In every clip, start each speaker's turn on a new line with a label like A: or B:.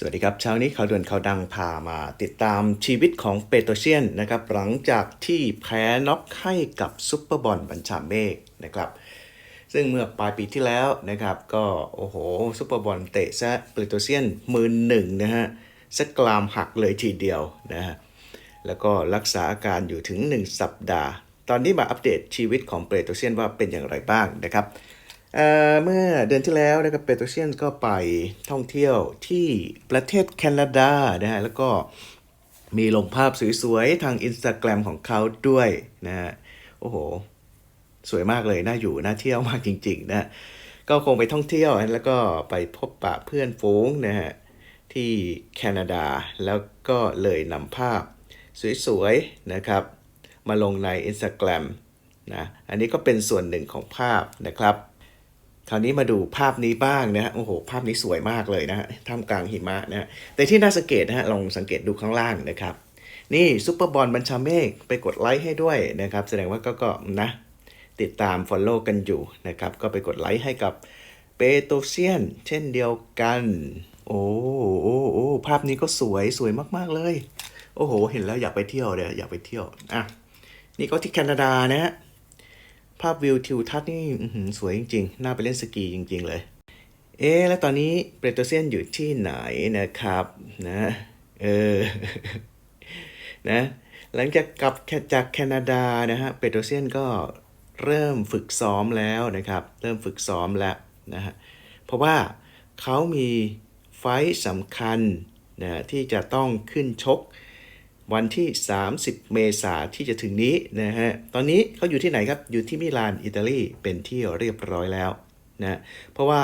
A: สวัสดีครับเช้านี้ข่าวด่วนข่าวดังพามาติดตามชีวิตของเปโตรเชียนนะครับหลังจากที่แพ้น็อกให้กับซุปเปอร์บอลบัญชาเมฆนะครับซึ่งเมื่อปลายปีที่แล้วนะครับก็โอ้โหซุปเปอร์บอลเตะซะเปโตรเชียนมือหนึ่งนะฮะสกกลามหักเลยทีเดียวนะฮะแล้วก็รักษาอาการอยู่ถึง 1 สัปดาห์ ตอนนี้มาอัปเดตชีวิตของเปโตรเชียนว่าเป็นอย่างไรบ้างนะครับ เมื่อเดือนที่แล้วนะครับเปโตรเชียนก็ไปท่องเที่ยวที่ประเทศแคนาดานะฮะแล้วก็มีลงภาพสวยๆ ทางอินสตาแกรมของเขาด้วยนะฮะโอ้โห สวยมากเลยน่าอยู่น่าเที่ยวมากจริง ๆ นะก็คงไปท่องเที่ยวแล้วก็ไปพบปะเพื่อนฝูงนะฮะที่แคนาดาแล้วก็เลยนำภาพสวยๆนะครับ มาลงใน Instagram นะอันนี้ก็เป็นส่วนหนึ่งของภาพนะครับ คราวนี้มาดูภาพนี้บ้างนะฮะโอ้โห ภาพนี้สวยมากเลยนะฮะท่ามกลางหิมะนะฮะแต่ที่น่าสังเกตนะฮะลองสังเกตดูข้างล่างนะครับ นี่ซุปเปอร์บอลบัญชาเมฆไปกดไลค์ให้ด้วยนะครับ แสดงว่าก็ก็นะติดตาม Follow กันอยู่นะครับ ก็ไปกดไลค์ให้กับเปโตเซียน เช่นเดียวกัน โอ้โอ้โอ้ภาพนี้ก็สวยสวยมากๆเลย โอ้โห เห็นแล้วอยากไปเที่ยวเลยอยากไปเที่ยวอะนี่ก็ที่แคนาดานะฮะ ภาพวิวทิวทัศน์นี่สวยจริงๆ น่าไปเล่นสกีจริง ๆ เลย เอ๊ะแล้วตอนนี้เปโตรเซียนอยู่ที่ไหนนะครับนะเออนะหลังจากกลับจากแคนาดานะฮะเปโตรเซียนก็เริ่มฝึกซ้อมแล้วนะครับ เริ่มฝึกซ้อมแล้วนะฮะเพราะว่าเขามีไฟท์สำคัญนะที่จะต้องขึ้นชก วันที่ 30 เมษาที่จะถึงนี้นะฮะ ตอนนี้เขาอยู่ที่ไหนครับ อยู่ที่มิลาน อิตาลีเป็นที่เรียบร้อยแล้วนะ เพราะว่า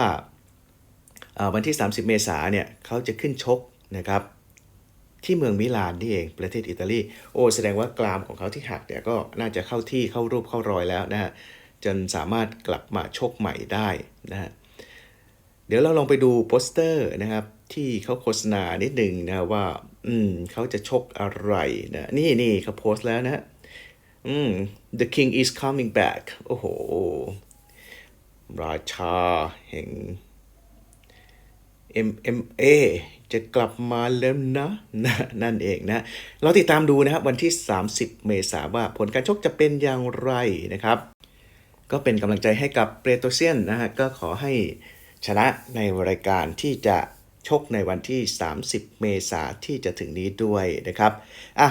A: วันที่ 30 เมษาเนี่ยเขาจะขึ้นชกนะครับที่เมืองมิลานนี่เองประเทศอิตาลี โอ้แสดงว่ากรามของเขาที่หักเนี่ยก็น่าจะเข้าที่เข้ารูปเข้ารอยแล้วนะฮะจนสามารถกลับมาชกใหม่ได้นะฮะเดี๋ยวเราลองไปดูโปสเตอร์นะครับที่เขาโฆษณานิดหนึ่งนะว่า อืมเขาจะชกอะไรนะนี่นี่เขาโพสต์แล้วนะอืม the king is coming back โอ้โห ราชาแห่ง MMA จะกลับมาแล้วนะนะนั่นเองนะ เราติดตามดูนะครับ วันที่ 30 เมษายนว่าผลการชกจะเป็นอย่างไรนะครับ ก็เป็นกำลังใจให้กับเปโตเซียนนะฮะ ก็ขอให้ชนะในรายการที่จะ ชกในวันที่ 30 เมษาที่จะถึงนี้ด้วยนะครับอะ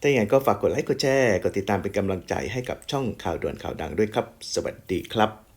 A: ถ้าอย่างนั้นก็ฝากกดไลค์กดแชร์กดติดตามเป็นกำลังใจให้กับช่องข่าวด่วนข่าวดังด้วยครับ สวัสดีครับ